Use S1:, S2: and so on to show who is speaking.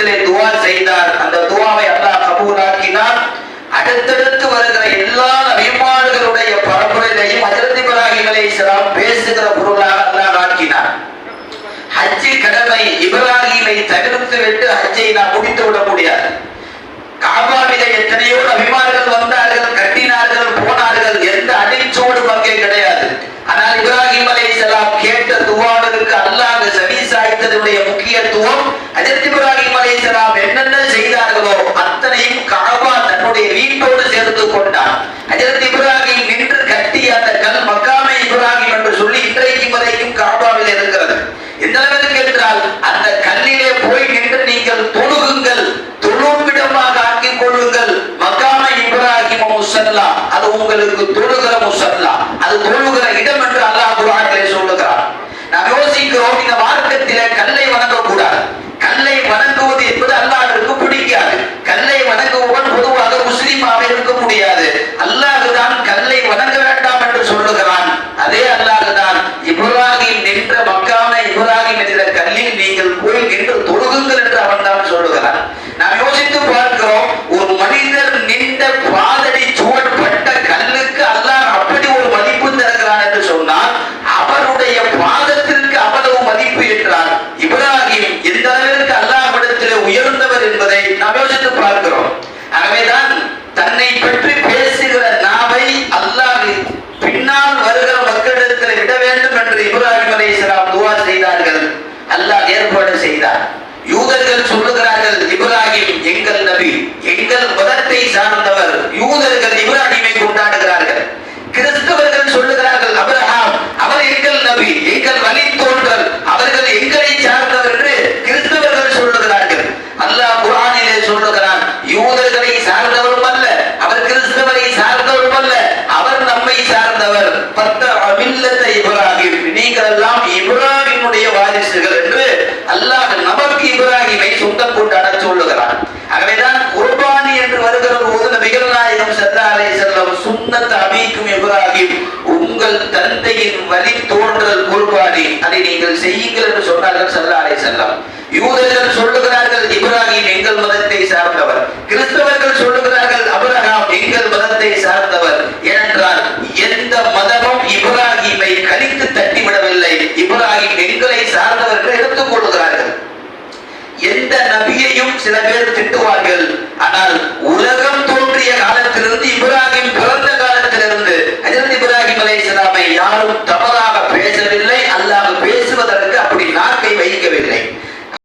S1: அல்லாஹ்விடத்திலே துவா செய்தார். அந்த துவாவை அல்லாஹ் கபூலாக்கினார் அடுத்தடுத்து வருகிற எல்லா நபிமார்களுடைய பரம்பரையிலையும் ஹஜரத் இப்ராஹிம் அலைஹிஸ்ஸலாம் பேசுகிற பொருளாக அல்லாஹ் ஆக்கினார் ஹஜ்ஜி கடமை இப்ராஹிமை தவிர்த்து விட்டு ஹஜ்ஜை நாம் முடித்து விட முடியாது. காபாவில எத்தனையோ நபிமார்கள் வந்தார்கள் கட்டினார்கள் போனார்கள். எந்த அடிச்சோடு பங்கே கிடையாது. ஆனால் இப்ராஹிம் அலை அலைஹிஸ்ஸலாம் கேட்ட துவாவிற்கு அல்லாஹ் செவி சாய்த்ததுடைய முக்கியத்துவம் ஹஜரத் இப்ராஹிம் அலைஹிஸ்ஸலாம் என்னென்ன செய்தார்களோ அத்தனையும் காபா தன்னுடைய வீட்டோடு சேர்த்து கொண்டார் ஹஜரத் இப்ராஹிம் நின்று கட்டிய அந்த கல் மக்காமை இப்ராஹிம் என்று சொல்லி இன்றைக்கும் வரைக்கும் காபாவில் இருக்கிறது எந்த அளவுக்கு என்றால் அந்த கல்லிலே போய் நின்று நீங்கள் தொழுகுங்கள் தொழும்பிடமாக ஆக்கிக் கொள்ளுங்கள் மக்காம இப்ராஹிம் முசல்லா அது உங்களுக்கு தொழுகிற முசல்லா. அது தொழுகிற இடம் என்று அல்லாஹ் குரானிலே சொல்லுகிறார் நாம் யோசிக்கிறோம் இந்த மார்க்கத்திலே கல்லை வணங்கக்கூடாது. கல்லை வணங்குவது என்பது அல்லாஹ்விற்கு பிடிக்காது. கல்லை வணங்குவவன் பொதுவாக முஸ்லீமாக இருக்க முடியாது. அல்லாஹ் தான் கல்லை வணங்க வேண்டாம் என்று சொல்லுகிறான். அதே அல்லாஹுதான் இப்ராஹிம் நின்ற மக்கான இப்ராஹிம் என்ற கல்லில் நீங்கள் போய் நின்று தொழுகுங்கள் என்று அவன் தான் சொல்லுகிறான். எந்த அளவிற்கு அல்லாஹ்விடத்திலே உயர்ந்தவர் என்பதை நாம் யோசித்து பார்க்கிறோம். ஆகவேதான் தன்னை பற்றி பேசுகிற நாவை அல்லாஹ் பின்னால் வருகிற மக்களிடத்தில் விட வேண்டும் என்று இப்ராஹிம் அலைஹிஸ்ஸலாம் துவா செய்தார்கள். அல்லாஹ் ஏற்பாடு செய்தார். யூதர்கள் சொல்லுகிறார் பத்த இப்ராஹிம். நீங்கள் எல்லாம் இப்ராஹிமுடைய வாரிசுகள் என்று அல்லாஹ் நமக்கு இப்ராஹிமை சொந்தம் கொண்டு கொண்டாட சொல்லுகிறான். ஆகவேதான் குர்பானி என்று வருகிற போது நபிகள் நாயகம் ஸல்லல்லாஹு அலைஹி வஸல்லம் சுன்னத் அபீக்கும் இப்ராஹிம் உங்கள் தந்தையின் வழி தோன்றல் குர்பானி. அதை நீங்கள் செய்யுங்கள் என்று சொன்னார்கள் ஸல்லல்லாஹு அலைஹி வஸல்லம். யூதர்கள் சொல்லுகிறார்கள் இப்ராஹிம் சார்ந்தவர்கள் எடுத்துக் கொள்கிறார்கள் எந்த நபியையும் சில பேர் திட்டுவார்கள். ஆனால் உலகம் தோன்றிய காலத்திலிருந்து இப்ராஹிம் பிறந்த காலத்திலிருந்து ஹஜரத் இப்ராஹிம் அலைஹிஸ்ஸலாமை யாரும் தவறாக